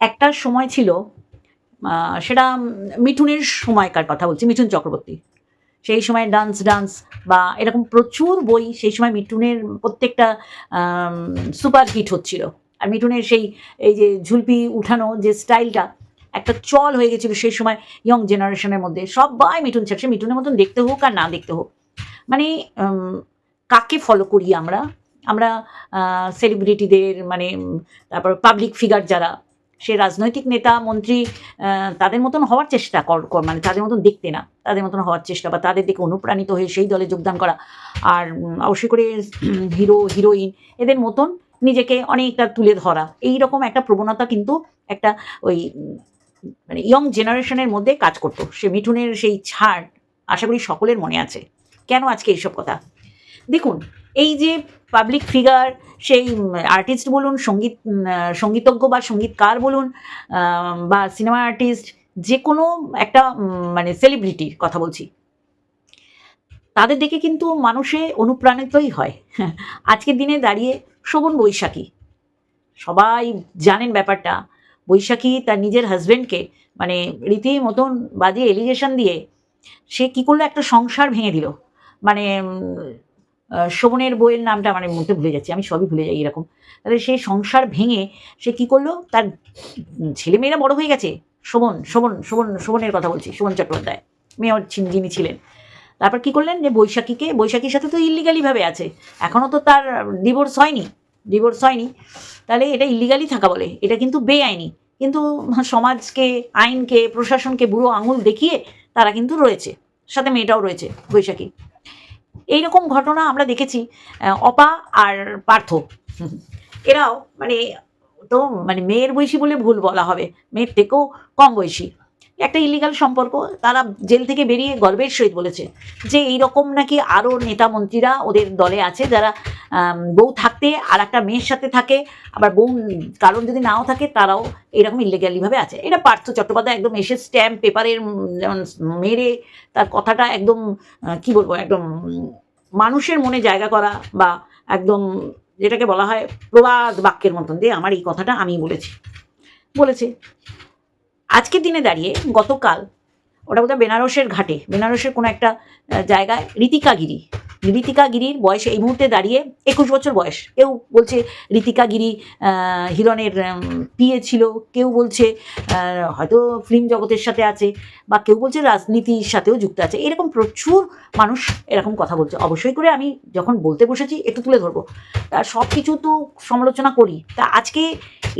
একটা সময় ছিল সেটা মিঠুনের সময়কার কথা বলছি, মিঠুন চক্রবর্তী। সেই সময় ডান্স ডান্স বা এরকম প্রচুর বই সেই সময় মিঠুনের প্রত্যেকটা সুপার হিট হচ্ছিল। আর মিঠুনের সেই, এই যে ঝুলপি উঠানো যে স্টাইলটা, একটা চল হয়ে গেছিল সেই সময় ইয়ং জেনারেশনের মধ্যে। সবাই মিঠুন ছাড়ছে মিঠুনের মতন দেখতে হোক আর না দেখতে হোক। মানে কাকে ফলো করি আমরা? আমরা সেলিব্রিটিদের মানে তারপর পাবলিক ফিগার যারা সে রাজনৈতিক নেতা, মন্ত্রী তাদের মতন হওয়ার চেষ্টা কর মানে তাদের মতন দেখতে না। তাদের মতন হওয়ার চেষ্টা বা তাদের দেখে অনুপ্রাণিত হয়ে সেই দলে যোগদান করা। আর অবশ্যই করে হিরো, হিরোইন, এদের মতন নিজেকে অনেকটা তুলে ধরা। এই রকম একটা প্রবণতা কিন্তু একটা ওই মানে ইয়ং জেনারেশনের মধ্যে কাজ করতো। সে মিঠুনের সেই ছাড় আশা করি সকলের মনে আছে। কেন আজকে এইসব কথা? দেখুন এই যে পাবলিক ফিগার সেই আর্টিস্ট বলুন, সংগীত সঙ্গীতজ্ঞ বা সঙ্গীতকার বলুন বা সিনেমা আর্টিস্ট যে কোনো একটা মানে সেলিব্রিটির কথা বলছি, তাদের দেখে কিন্তু মানুষে অনুপ্রাণিতই হয়। আজকের দিনে দাঁড়িয়ে শোভন বৈশাখী, সবাই জানেন ব্যাপারটা, বৈশাখী তার নিজের হাজব্যান্ডকে মানে রীতি মতন বাজে এলিগেশন দিয়ে, সে কি করল? একটা সংসার ভেঙে দিল। মানে শোভনের বইয়ের নামটা মানে মুখে ভুলে যাচ্ছি, আমি সবই ভুলে যাই এরকম। তাহলে সেই সংসার ভেঙে সে কি করল? তার ছেলেমেয়েরা বড় হয়ে গেছে? শোভন শোভন শোভন, শোভনের কথা বলছি, শোভন চট্টোপাধ্যায় মেয়র যিনি ছিলেন। তারপর কি করলেন? যে বৈশাখীকে, বৈশাখীর সাথে তো ইলিগালিভাবে আছে এখনও তো তার ডিভোর্স হয়নি ডিভোর্স হয়নি। তাহলে এটা ইলিগালি থাকা বলে, এটা কিন্তু বেআইনি। কিন্তু সমাজকে, আইনকে, প্রশাসনকে বুড়ো আঙুল দেখিয়ে তারা কিন্তু রয়েছে, সাথে মেয়েটাও রয়েছে বৈশাখী। এইরকম ঘটনা আমরা দেখেছি অপা আর পার্থ। এরাও মানে তো মানে মেয়ের বয়সী বলে ভুল বলা হবে, মেয়ের থেকেও কম বয়সী। একটা ইলিগাল সম্পর্ক, তারা জেল থেকে বেরিয়ে গর্বের সহিত বলেছে যে এই রকম নাকি আরও নেতা মন্ত্রীরা ওদের দলে আছে যারা বউ থাকতে আর একটা মেয়ের সাথে থাকে, আবার বউ কারণ যদি নাও থাকে তারাও এরকম ইলিগ্যালিভাবে আছে। এটা পার্থ চট্টোপাধ্যায় একদম এসে স্ট্যাম্প পেপারের যেমন মেরে তার কথাটা একদম কি বলব, একদম মানুষের মনে জায়গা করা বা একদম যেটাকে বলা হয় প্রবাদ বাক্যের মতন দিয়ে আমার এই কথাটা আমি বলেছি। বলেছে। আজকের দিনে দাঁড়িয়ে গতকাল ওটা বোধহয় বেনারসের ঘাটে, বেনারসের কোনো একটা জায়গায় রীতিকা রীতিকা গিরির বয়স এই মুহূর্তে দাঁড়িয়ে একুশ বছর বয়স। কেউ বলছে রীতিকা গিরি হিরণের পিয়ে ছিল। কেউ বলছে হয়তো ফিল্ম জগতের সাথে আছে বা কেউ বলছে রাজনীতির সাথেও যুক্ত আছে। এরকম প্রচুর মানুষ এরকম কথা বলছে। অবশ্যই করে আমি যখন বলতে বসেছি, একটু তুলে ধরবো। তা সব কিছু তো সমালোচনা করি। তা আজকে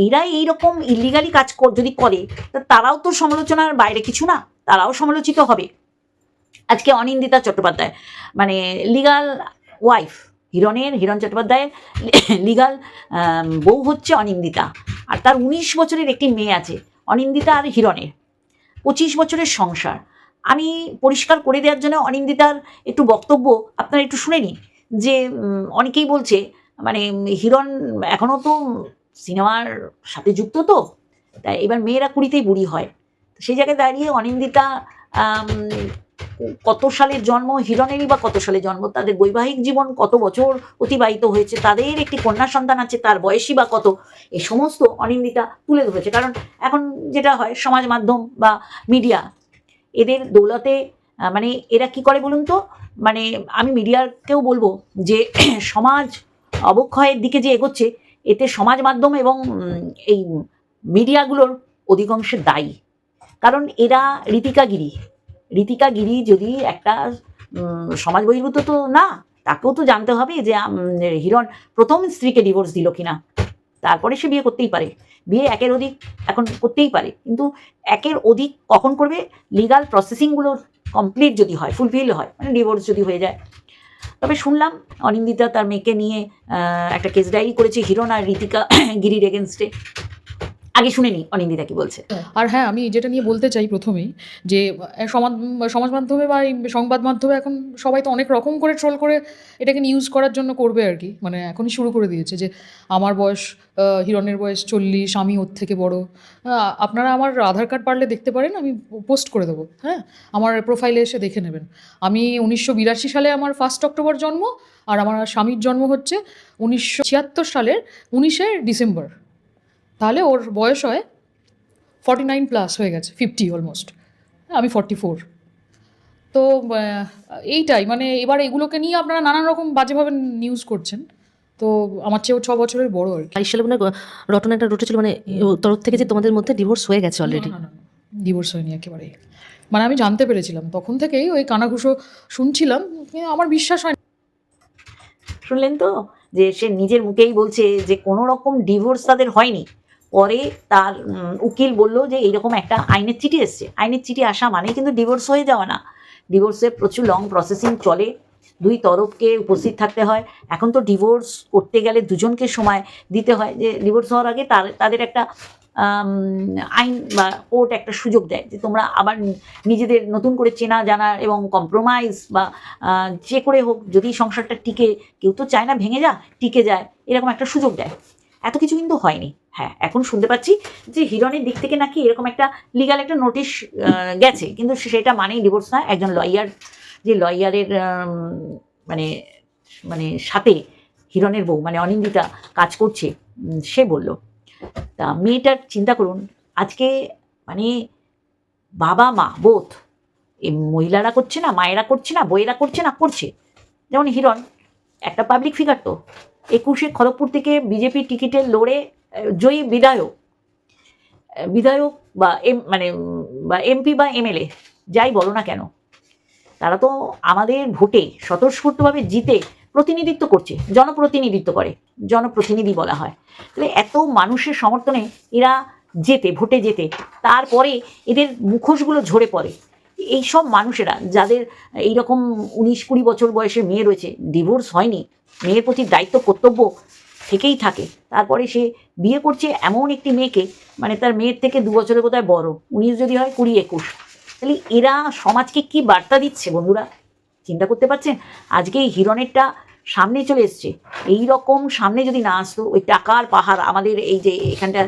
এরা এইরকম ইলিগালি কাজ যদি করে, তা তারাও তো সমালোচনার বাইরে কিছু না। তারাও সমালোচিত হবে। আজকে অনিন্দিতা চট্টোপাধ্যায় মানে লিগাল ওয়াইফ হিরণের, হিরণ চট্টোপাধ্যায়ের লিগাল বউ হচ্ছে অনিন্দিতা। আর তার উনিশ বছরের একটি মেয়ে আছে, অনিন্দিতা আর হিরণের। পঁচিশ বছরের সংসার। আমি পরিষ্কার করে দেওয়ার জন্য অনিন্দিতার একটু বক্তব্য আপনারা একটু শুনে নিন, যে অনেকেই বলছে মানে হিরণ এখনও তো সিনেমার সাথে যুক্ত তো, তাই এবার মেয়েরা কুড়িতেই বুড়ি হয়। সেই জায়গায় দাঁড়িয়ে অনিন্দিতা কত সালের জন্ম, হিরণেরই বা কত সালে জন্ম, তাদের বৈবাহিক জীবন কত বছর অতিবাহিত হয়েছে, তাদের একটি কন্যা সন্তান আছে, তার বয়সী বা কত, এ সমস্ত অনিন্দিতা তুলে ধরেছে। কারণ এখন যেটা হয়, সমাজ মাধ্যম বা মিডিয়া, এদের দৌলতে মানে এরা কি করে বলুন তো? মানে আমি মিডিয়াকেও বলব যে সমাজ অবক্ষয়ের দিকে যে এগোচ্ছে, এতে সমাজ মাধ্যম এবং এই মিডিয়াগুলোর অধিকাংশে দায়ী। কারণ এরা রীতিকা গিরি। রীতিকা গিরি যদি একটা সমাজ বহির্ভূত তো না, তাকেও তো জানতে হবে যে হিরণ প্রথম স্ত্রীকে ডিভোর্স দিল কিনা। তারপরে সে বিয়ে করতেই পারে। বিয়ে একের অধিক এখন করতেই পারে। কিন্তু একের অধিক কখন করবে? লিগাল প্রসেসিংগুলো কমপ্লিট যদি হয় ফুলফিল হয় মানে ডিভোর্স যদি হয়ে যায়। তবে শুনলাম অনিন্দিতা তার মেয়েকে নিয়ে একটা কেস ডায়েরি করেছে হিরণ আর রীতিকা গিরির এগেনস্টে আগে শুনে নি অনিন্দিতা কি বলছে? আর হ্যাঁ আমি যেটা নিয়ে বলতে চাই প্রথমেই, যে সমাজ সমাজ মাধ্যমে বা এই সংবাদ মাধ্যমে এখন সবাই তো অনেক রকম করে ট্রোল করে এটাকে নিউজ করার জন্য করবে আর কি মানে এখনই শুরু করে দিয়েছে যে, আমার বয়স হিরণের বয়স চল্লিশ, আমি ওর থেকে বড়। আপনারা আমার আধার কার্ড পারলে দেখতে পারেন, আমি পোস্ট করে দেবো হ্যাঁ? আমার প্রোফাইলে এসে দেখে নেবেন। আমি উনিশশো বিরাশি সালে আমার ফার্স্ট অক্টোবর জন্ম, আর আমার স্বামীর জন্ম হচ্ছে উনিশশো ছিয়াত্তর সালের উনিশে ডিসেম্বর। তাহলে ওর বয়স হয় ফর্টি নাইন প্লাস হয়ে গেছে ফিফটি অলমোস্ট আমি ফর্টি ফোর তো এইটাই মানে এবার এগুলোকে নিয়ে আপনারা নানান রকম বাজেভাবে নিউজ করছেন। তো আমার চেয়েও ছ বছরের বড় আর কি। বাইশ সালে মনে রটনা একটা রটেছিল মানে ওর তরফ থেকে যে তোমাদের মধ্যে ডিভোর্স হয়ে গেছে অলরেডি ডিভোর্স হয়নি একেবারেই মানে আমি জানতে পেরেছিলাম তখন থেকেই ওই কানাঘুষো শুনছিলাম কিন্তু আমার বিশ্বাস হয় শুনলেন তো? যে সে নিজের মুখেই বলছে যে কোনো রকম ডিভোর্স তাদের হয়নি। পরে তার উকিল বলল যে এইরকম একটা আইনের চিঠি এসছে। আইনের চিঠি আসা মানেই কিন্তু ডিভোর্স হয়ে যাওয়া না। ডিভোর্সের প্রচুর লং প্রসেসিং চলে। দুই তরফকে উপস্থিত থাকতে হয়। এখন তো ডিভোর্স করতে গেলে দুজনকে সময় দিতে হয়। যে ডিভোর্স হওয়ার আগে তার, তাদের একটা আইন বা কোর্ট একটা সুযোগ দেয় যে তোমরা আবার নিজেদের নতুন করে চেনা, জানা এবং কম্প্রোমাইজ বা যে করে হোক, যদি সংসারটা টিকে, কেউ তো চায় না ভেঙে যা টিকে যায়, এরকম একটা সুযোগ দেয়। এত কিছু কিন্তু হয়নি। হ্যাঁ এখন শুনতে পাচ্ছি যে হিরণের দিক থেকে নাকি এরকম একটা লিগাল একটা নোটিশ গেছে। কিন্তু সেটা মানেই ডিভোর্স না, একজন লয়ার যে লয়ারের মানে মানে সাথে হিরণের বউ মানে অনিন্দিতা কাজ করছে সে বলল। তা মেয়েটার চিন্তা করুন, আজকে মানে বাবা, মা বোধ এই মহিলারা করছে না, মায়েরা করছে না বইয়েরা করছে না, করছে। যেমন হিরণ, একটা পাবলিক ফিগার তো, একুশে খড়গপুর থেকে বিজেপি টিকিটে লড়ে জয়ী বিধায়ক বিধায়ক বা এম মানে বা এমপি বা এমএলএ, যাই বলো না কেন, তারা তো আমাদের ভোটে স্বতঃস্ফূর্তভাবে জিতে প্রতিনিধিত্ব করছে, জনপ্রতিনিধিত্ব করে, জনপ্রতিনিধি বলা হয়। তাহলে এত মানুষের সমর্থনে এরা যেতে ভোটে যেতে তারপরে এদের মুখোশগুলো ঝরে পড়ে। এই সব মানুষেরা, যাদের এইরকম উনিশ কুড়ি বছর বয়সে মেয়ে রয়েছে ডিভোর্স হয়নি, মেয়ের প্রতি দায়িত্ব কর্তব্য থেকেই থাকে। তারপরে সে বিয়ে করছে এমন একটি মেয়েকে মানে তার মেয়ের থেকে দু বছরের কোথায় বড়, উনিশ যদি হয় কুড়ি একুশ। তাহলে এরা সমাজকে কি বার্তা দিচ্ছে বন্ধুরা? চিন্তা করতে পারছেন? আজকে এই হিরণেরটা সামনে চলে এসছে। এই রকম সামনে যদি না আসতো, ওই টাকার পাহাড়, আমাদের এই যে এখানটা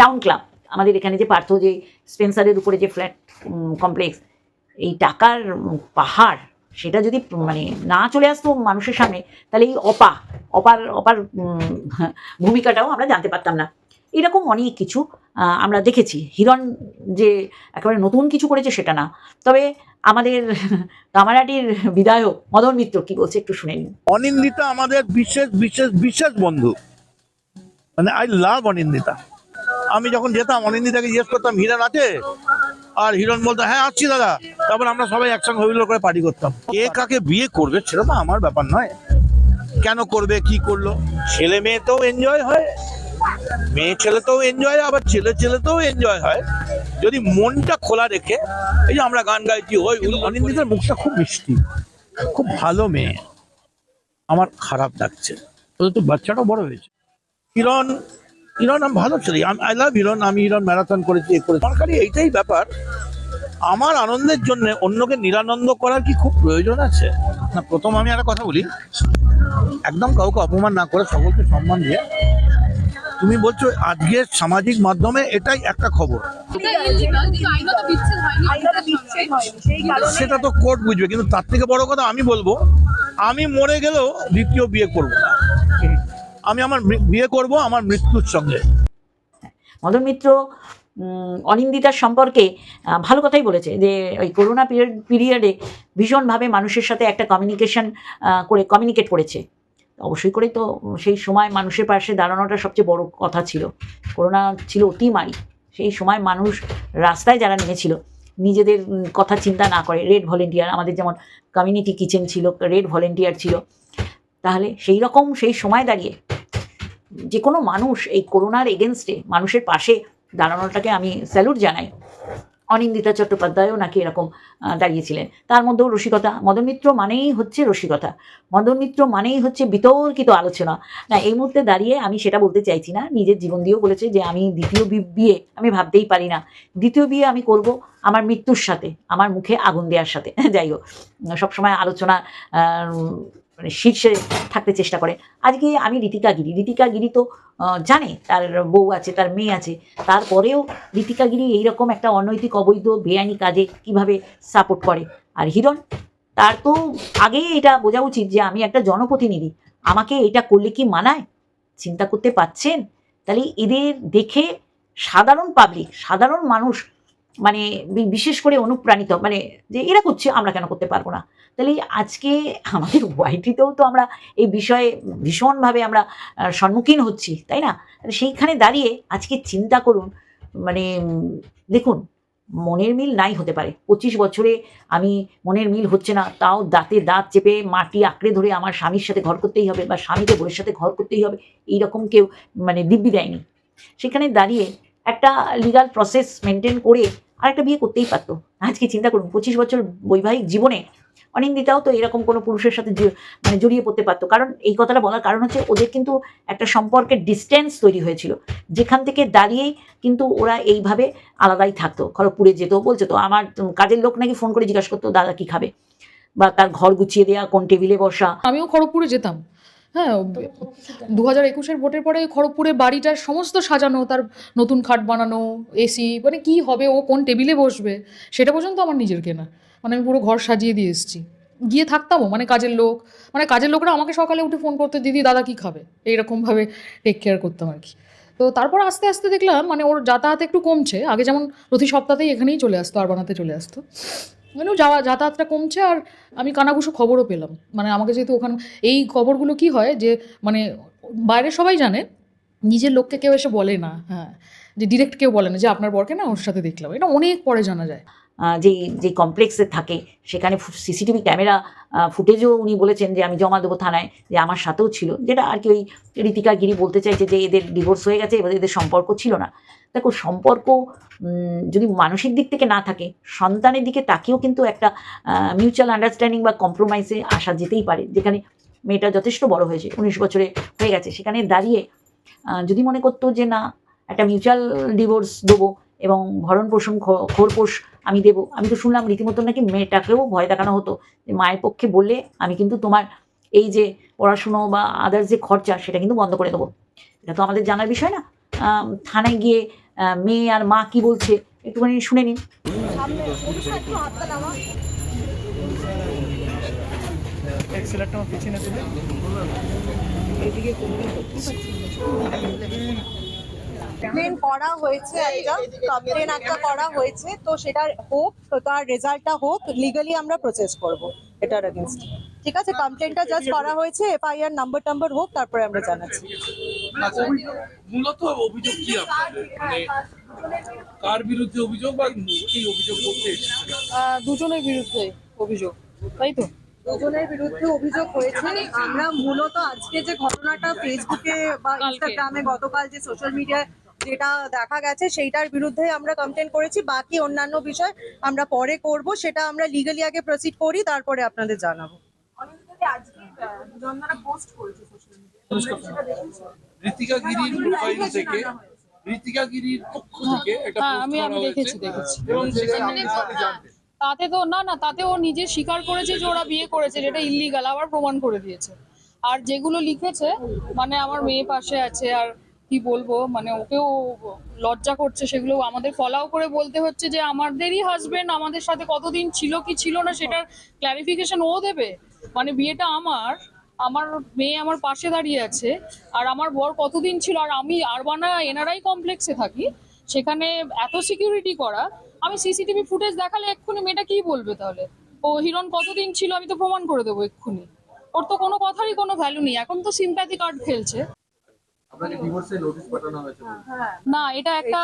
টাউন ক্লাব আমাদের এখানে যে পার্থ, যে স্পেন্সারের উপরে যে ফ্ল্যাট কমপ্লেক্স এই টাকার পাহাড় সেটা যদি মানে না চলে আসতো মানুষের সামনে, তাহলে এই অপা, অপার অপার ভূমিকাটাও আমরা জানতে পারতাম না। এরকম অনেক কিছু আমরা দেখেছি। হিরণ যে একেবারে নতুন কিছু করেছে সেটা না। তবে আমাদের কামারাটির বিধায়ক মদন মিত্র কি বলছে একটু শুনে নিন। অনিন্দিতা আমাদের বিশেষ বিশেষ বিশেষ বন্ধু। মানে আই লাভ অনিন্দিতা। আমি যখন যেতাম, অনিন্দিতাকে জিজ্ঞেস করতাম, হিরণ আছে? আর হিরণ বলতো হ্যাঁ আসছি দাদা। তারপর আমরা সবাই একসঙ্গে হইল করে পার্টি করতাম। কে কাকে বিয়ে করবে সেটা তো আমার ব্যাপার নয়। কেন করবে কি করল? ছেলে মেয়েতেও এনজয় হয়। মেয়ে ছেলেতেও এনজয় আবার ছেলে ছেলেতেও এনজয় হয়। যদি মনটা খোলা রেখে এই যে আমরা গান গাইছি ওই অনিন্দিতার মুখটা খুব মিষ্টি খুব ভালো মেয়ে। আমার খারাপ লাগছে। ওদের তো বাচ্চাটাও বড় হয়েছে। হিরণ হিরণ আমি ভালো ছেলে আই লাভ হিরণ আমি হিরণ ম্যারাথন করেছি এ করেছি। সরকারি এইটাই ব্যাপার আমার আনন্দের জন্য অন্যকে নিরানন্দ করার কি খুব প্রয়োজন আছে? না প্রথম আমি একটা কথা বলি। একদম কাউকে অপমান না করে সকলকে সম্মান দিয়ে তুমি বলছো আজকের সামাজিক মাধ্যমে এটাই একটা খবর। সেটা তো কোর্ট বুঝবে কিন্তু তার থেকে বড় কথা আমি বলব আমি মরে গেলেও দ্বিতীয় বিয়ে করব। আমি আমার বিয়ে করব আমার মৃত্যুর সঙ্গে। মদন মিত্র অনিন্দিতার সম্পর্কে ভালো কথাই বলেছে যে, ওই করোনা পিরিয়ড পিরিয়ডে ভীষণভাবে মানুষের সাথে একটা কমিউনিকেশন করে কমিউনিকেট করেছে। অবশ্যই করে তো সেই সময় মানুষের পাশে দাঁড়ানোটা সবচেয়ে বড় কথা ছিল। করোনা ছিল অতিমারি। সেই সময় মানুষ রাস্তায় যারা নেমেছিল, নিজেদের কথা চিন্তা না করে রেড ভলেন্টিয়ার আমাদের যেমন কমিউনিটি কিচেন ছিল রেড ভলেন্টিয়ার ছিল, তাহলে সেই রকম সেই সময় দাঁড়িয়ে যে কোনো মানুষ এই করোনার এগেনস্টে মানুষের পাশে দাঁড়ানোটাকে আমি স্যালুট জানাই। অনিন্দিতা চট্টোপাধ্যায়ও নাকি এরকম দাঁড়িয়েছিলেন। তার মধ্যেও রসিকতা। মদন মিত্র মানেই হচ্ছে রসিকতা। মদন মিত্র মানেই হচ্ছে বিতর্কিত আলোচনা। না, এই মুহূর্তে দাঁড়িয়ে আমি সেটা বলতে চাইছি না। নিজের জীবন দিয়েও বলেছে যে, আমি দ্বিতীয় বিয়ে আমি ভাবতেই পারি না। দ্বিতীয় বিয়ে আমি করব আমার মৃত্যুর সাথে, আমার মুখে আগুন দেওয়ার সাথে। যাই হোক, সবসময় আলোচনা মানে শীর্ষে থাকতে চেষ্টা করে। আজকে আমি রীতিকা গিরি। রীতিকা গিরি তো জানে, তার বউ আছে, তার মেয়ে আছে। তারপরেও রীতিকা গিরি এইরকম একটা অনৈতিক, অবৈধ, বেআইনি কাজে কীভাবে সাপোর্ট করে? আর হিরণ, তার তো আগেই এটা বোঝা উচিত যে আমি একটা জনপ্রতিনিধি। আমাকে এটা করলে কি মানায়? চিন্তা করতে পাচ্ছেন তাহলে এদের দেখে সাধারণ পাবলিক সাধারণ মানুষ মানে বিশেষ করে অনুপ্রাণিত মানে যে এরা করছে, আমরা কেন করতে পারব না? তাহলে আজকে আমাদের ওয়াইটিতেও তো আমরা এই বিষয়ে ভীষণভাবে আমরা সম্মুখীন হচ্ছি, তাই না? সেইখানে দাঁড়িয়ে আজকে চিন্তা করুন মানে দেখুন, মনের মিল নাই হতে পারে। পঁচিশ বছরে আমি মনের মিল হচ্ছে না, তাও দাঁতে দাঁত চেপে মাটি আঁকড়ে ধরে আমার স্বামীর সাথে ঘর করতেই হবে বা স্বামীকে বউয়ের সাথে ঘর করতেই হবে, এইরকম কেউ মানে দিব্যি দেয়নি। সেখানে দাঁড়িয়ে একটা লিগাল প্রসেস মেনটেন করে আর একটা বিয়ে করতেই পারতো। আজকে চিন্তা করুন, পঁচিশ বছর বৈবাহিক জীবনে অনিন্দিতাও তো এরকম কোনো পুরুষের সাথে মানে জড়িয়ে পড়তে পারতো। কারণ এই কথাটা বলার কারণ হচ্ছে ওদের কিন্তু একটা সম্পর্কের ডিস্টেন্স তৈরি হয়েছিল। যেখান থেকে দাঁড়িয়েই কিন্তু ওরা এইভাবে আলাদাই থাকতো। খড়গপুরে যেত, বলছে তো, আমার কাজের লোক নাকি ফোন করে জিজ্ঞাসা করতো, দাদা কি খাবে? বা তার ঘর গুছিয়ে দেওয়া কোন টেবিলে বসা? আমিও খড়গপুরে যেতাম। হ্যাঁ দু হাজার একুশের ভোটের পরে খড়গপুরে বাড়িটার সমস্ত সাজানো তার নতুন খাট বানানো এসি মানে কি হবে ও কোন টেবিলে বসবে সেটা পর্যন্ত আমার নিজের কেনা। মানে আমি পুরো ঘর সাজিয়ে দিয়ে এসেছি। গিয়ে থাকতামও মানে কাজের লোক মানে কাজের লোকরা আমাকে সকালে উঠে ফোন করতে দিদি দাদা কি খাবে? এইরকমভাবে টেক কেয়ার করতাম আর কি। তো তারপর আস্তে আস্তে দেখলাম মানে ওর যাতায়াত একটু কমছে আগে যেমন প্রতি সপ্তাহতেই এখানেই চলে আসতো আর বানাতে চলে আসতো। মানে যাওয়া যাতায়াতটা কমছে আর আমি কানাঘুষো খবরও পেলাম। মানে আমাকে যেহেতু ওখানে এই খবরগুলো কি হয় যে মানে বাইরে সবাই জানে, নিজের লোককে কেউ এসে বলে না হ্যাঁ। যে ডিরেক্ট কেউ বলে না যে, আপনার বরকে না ওর সাথে দেখলাম। এটা অনেক পরে জানা যায়। যেই যে কমপ্লেক্সে থাকে, সেখানে সিসিটিভি ক্যামেরা ফুটেজও উনি বলেছেন যে, আমি জমা দেবো থানায়, যে আমার সাথেও ছিল, যেটা আর কি ওই ঋতিকা গিরি বলতে চাইছে যে, এদের ডিভোর্স হয়ে গেছে, এবার এদের সম্পর্ক ছিল না। দেখো, সম্পর্ক যদি মানসিক দিক থেকে না থাকে, সন্তানের দিকে তাকেও কিন্তু একটা মিউচুয়াল আন্ডারস্ট্যান্ডিং বা কম্প্রোমাইজে আসা যেতেই পারে, যেখানে মেয়েটা যথেষ্ট বড় হয়েছে, উনিশ বছরে হয়ে গেছে, সেখানে দাঁড়িয়ে যদি মনে করতো যে, না, একটা মিউচুয়াল ডিভোর্স দেবো এবং ভরণ পোষণ খোরপোষ আমি দেবো। আমি তো শুনলাম রীতিমতো নাকি মেয়েটাকেও ভয় দেখানো হতো যে মায়ের পক্ষে বললে আমি কিন্তু তোমার এই যে পড়াশুনো বা আদার্স যে খরচা সেটা কিন্তু বন্ধ করে দেবো। এটা তো আমাদের জানার বিষয় না। থানায় গিয়ে মেয়ে আর মা কি বলছে একটুখানি শুনে নিন। কমপ্লেন করা হয়েছে একটা কমপ্লেন একটা করা হয়েছে তো সেটার হোক তো তার রেজাল্টটা হোক লিগালি আমরা প্রসেস করব এটার এগেনস্ট ঠিক আছে? কমপ্লেনটা জাস্ট করা হয়েছে এফআইআর নাম্বার টাম্বার হোক তারপরে আমরা জানাচ্ছি। মূলত অভিযোগ কি আপনাদের? মানে কার বিরুদ্ধে অভিযোগ বা কি অভিযোগ করতে আহ, দুজনের বিরুদ্ধে অভিযোগ তাই তো? দুজনের বিরুদ্ধে অভিযোগ হয়েছে। আমরা মূলত আজকে যে ঘটনাটা ফেসবুকে বা ইনস্টাগ্রামে গতকাল যে সোশ্যাল মিডিয়ায় যেটা দেখা গেছে সেইটার বিরুদ্ধে আমরা কমপ্লেন করেছি বাকি অন্যান্য বিষয় আমরা পরে করব সেটা আমরা লিগালি আগে প্রসিড করি তারপরে আপনাদের জানাব। ঋতিকা গিরির মোবাইল থেকে ঋতিকা গিরির পক্ষ থেকে একটা হ্যাঁ, আমি- আমি দেখেছি, দেখেছি। এবং সেখানে তাতে তো না না তাতে ও নিজে স্বীকার করেছে যে ওরা বিয়ে করেছে যেটা ইল্লিগাল আবার প্রমাণ করে দিয়েছে। আর যেগুলো লিখেছে মানে আমার মেয়ে পাশে আছে আর কি বলব? মানে ওকেও লজ্জা করছে সেগুলো আমাদের ফলাও করে বলতে হচ্ছে যে, আমাদেরই হাজবেন্ড আমাদের সাথে কতদিন ছিল কি ছিল না সেটার ক্লারিফিকেশন ও দেবে। মানে বিয়েটা আমার আমার মেয়ে আমার পাশে দাঁড়িয়ে আছে, আর আমার বর কতদিন ছিল, আর আমি আরবানা এনআরআই কমপ্লেক্সে থাকি, সেখানে এত সিকিউরিটি করা, আমি সিসিটিভি ফুটেজ দেখালে এক্ষুনি মেয়েটা কি বলবে তাহলে? ও হিরণ কতদিন ছিল আমি তো প্রমাণ করে দেবো এক্ষুনি। ওর তো কোনো কথারই কোনো ভ্যালু নেই, এখন তো সিম্প্যাথি কার্ড খেলছে। আপনাকে ডিভোর্সের নোটিশ পাঠানো হয়েছে না এটা একটা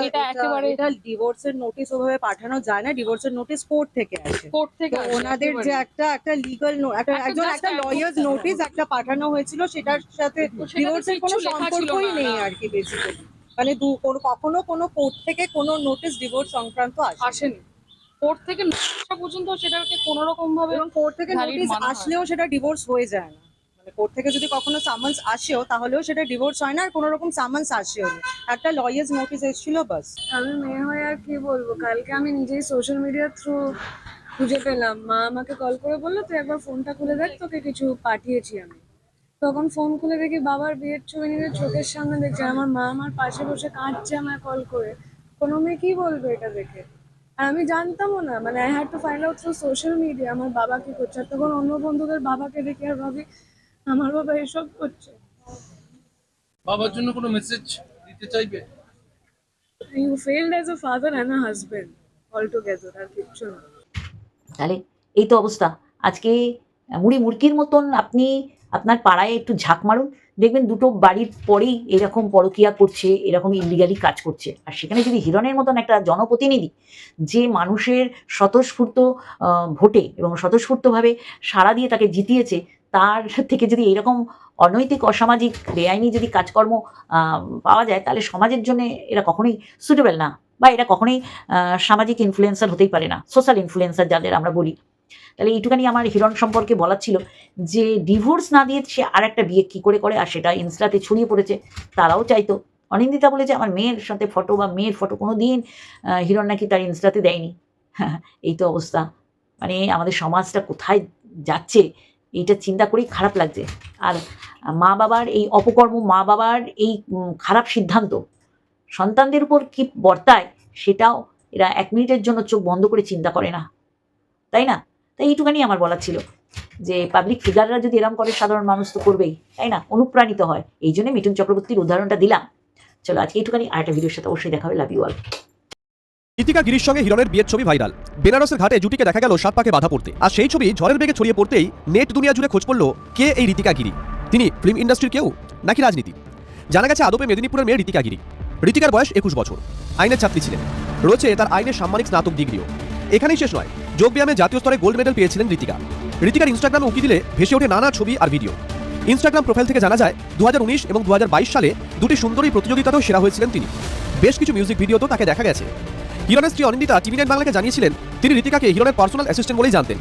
এটা একেবারে এটা ডিভোর্সের নোটিশ ওভাবে পাঠানো যায় না। ডিভোর্সের নোটিশ কোর্ট থেকে আসে। কোর্ট থেকে ওনাদের যে একটা একটা লিগাল একটা একজন একটা লয়ার্স নোটিশ একটা পাঠানো হয়েছিল সেটার সাথে ডিভোর্সের কোনো সম্পর্কই নেই আর কি বেসিক্যালি মানে দু কখনো কোনো কোর্ট থেকে কোনো নোটিশ ডিভোর্স সংক্রান্ত আসেনি। কোর্ট থেকে আসা পর্যন্ত সেটাকে কোনো রকম ভাবে এবং কোর্ট থেকে নোটিশ আসলেও সেটা ডিভোর্স হয়ে যায় না। কোর্ট থেকে যদি কখনো সামান্স আসেও, তাহলেও সেটা ডিভোর্স হয় না আর কোনো রকম সামান্স আসেও না। একটা লয়ার্স নোটিশ এসেছিল, বাস। আমি মেয়ে হয়ে আর কি বলব? কালকে আমি নিজেই সোশ্যাল মিডিয়ার থ্রু খুঁজে পেলাম। মা আমাকে কল করে বলল, তুই একবার ফোনটা খুলে দেখ, তোকে কিছু পাঠিয়েছি আমি। তখন ফোন খুলে দেখি বাবার বিয়ের ছবি নিয়ে চোখের সামনে দেখছে আমার মা আমার পাশে বসে কাঁদছে আমায় কল করে। কোনো মেয়ে কি বলবে এটা দেখে? আর আমি জানতামও না মানে I had to find out through social media আমার বাবা কি করছে? তখন অন্য বন্ধুদের বাবাকে দেখে আর ভাবি আমার বাবা এসব করছে। বাবার জন্য কোনো মেসেজ দিতে চাইবে? You failed as a father and a husband all together আর কিচ্ছু না। তাহলে এই তো অবস্থা। আজকে মুড়ি মুরগির মতন আপনি আপনার পাড়ায় একটু ঝাঁক মারুন। দেখবেন দুটো বাড়ির পরেই এরকম পরকিয়া করছে এরকম ইলিগালি কাজ করছে। আর সেখানে যদি হিরণের মতন একটা জনপ্রতিনিধি যে মানুষের স্বতঃস্ফূর্ত আহ, ভোটে এবং স্বতঃস্ফূর্তভাবে সাড়া দিয়ে তাকে জিতিয়েছে তার থেকে যদি এরকম অনৈতিক, অসামাজিক বেআইনি যদি কাজকর্ম পাওয়া যায়, তাহলে সমাজের জন্য এরা কখনোই সুটেবল না বা এরা কখনোই সামাজিক ইনফ্লুয়েন্সার হতেই পারে না সোশ্যাল ইনফ্লুয়েন্সার যাদের আমরা বলি। তাহলে এইটুখানি আমার হিরণ সম্পর্কে বলার ছিল যে ডিভোর্স না দিয়ে সে আর একটা বিয়ে কী করে করে, আর সেটা ইনস্টাতে ছড়িয়ে পড়েছে, তারাও চাইতো। অনিন্দিতা বলেছে, আমার মেয়ের সাথে ফটো বা মেয়ের ফটো কোনো দিন হিরণ নাকি তার ইনস্টাতে দেয়নি। এই তো অবস্থা। মানে আমাদের সমাজটা কোথায় যাচ্ছে? এইটা চিন্তা করেই খারাপ লাগছে। আর মা বাবার এই অপকর্ম, মা বাবার এই খারাপ সিদ্ধান্ত সন্তানদের উপর কি বর্তায় সেটাও এরা এক মিনিটের জন্য চোখ বন্ধ করে চিন্তা করে না। তাই না? তাই এইটুখানি আমার বলার ছিল যে পাবলিক ফিগাররা যদি এরম করে সাধারণ মানুষ তো করবেই, তাই না? অনুপ্রাণিত হয়। এই জন্য মিঠুন চক্রবর্তীর উদাহরণটা দিলাম। চলো আজকে এইটুখানি, আরেকটা ভিডিওর সাথে অবশ্যই দেখা হবে। লাভ ইউ অল গীতিকা গিরির সঙ্গে হিরণের বিয়ের ছবি ভাইরাল। বেনারসের ঘাটে জুটিকে দেখা গেল সাত পাকে বাধা পড়তে। আর সেই ছবি ঝড়ের বেগে ছড়িয়ে পড়তেই নেট দুনিয়া জুড়ে খোঁজ পড়ল, কে এই রীতিকা গিরি? তিনি ফিল্ম ইন্ডাস্ট্রির কেউ নাকি রাজনীতি? জানা গেছে আদপে মেদিনীপুরের মেয়ে রীতিকা গিরি। রীতিকার বয়স একুশ বছর। আইনের ছাত্রী ছিলেন। রয়েছে তার আইনের সাম্মানিক স্নাতক ডিগ্রিও। এখানেই শেষ নয়। যোগব্যায়ামে জাতীয় স্তরে গোল্ড মেডেল পেয়েছিলেন রীতিকা রীতিকার ইনস্টাগ্রামে উকি দিলে ভেসে ওঠে নানা ছবি আর ভিডিও। ইনস্টাগ্রাম প্রোফাইল থেকে জানা যায় দু হাজার উনিশ এবং দু হাজার বাইশ সালে দুটি সুন্দরী প্রতিযোগিতাতেও সেরা হয়েছিলেন তিনি। বেশ কিছু মিউজিক ভিডিওতেও তাকে দেখা গেছে। হিরণের স্ত্রী অনিন্দিতা টিভি নাইন বাংলাকে জানিয়েছিলেন, তিনি রীতিকাকে হিরণের পার্সোনাল অ্যাসিস্ট্যান্ট বলেই জানতেন।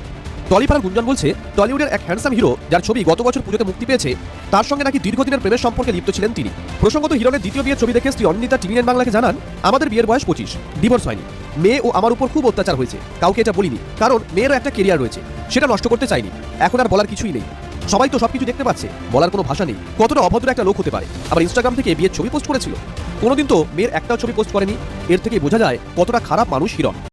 টলিপাড়ার গুঞ্জন বলছে, টলিউডের এক হ্যান্ডসাম হিরো, যার ছবি গত বছর পুজোতে মুক্তি পেয়েছে, তার সঙ্গে নাকি দীর্ঘদিনের প্রেমের সম্পর্কে লিপ্ত ছিলেন তিনি। প্রসঙ্গত হিরণের দ্বিতীয় বিয়ের ছবি দেখে স্ত্রী অনিন্দিতা টিভি নাইন বাংলাকে জানান, আমাদের বিয়ের বয়স পঁচিশ ডিভোর্স হয়নি। মেয়ে ও আমার উপর খুব অত্যাচার হয়েছে, কাউকে এটা বলিনি, কারণ মেয়েরও একটা কেরিয়ার রয়েছে, সেটা নষ্ট করতে চাইনি, এখন আর বলার কিছুই নেই। সবাই তো সবকিছু দেখতে পাচ্ছে, বলার কোনো ভাষা নেই। কতটা অভদ্র একটা লোক হতে পারে। আবার ইনস্টাগ্রাম থেকে বিয়ের ছবি পোস্ট করেছিল। কোনোদিন তো মেয়ের একটাও ছবি পোস্ট করেনি। এর থেকে বোঝা যায় কতটা খারাপ মানুষ হিরণ।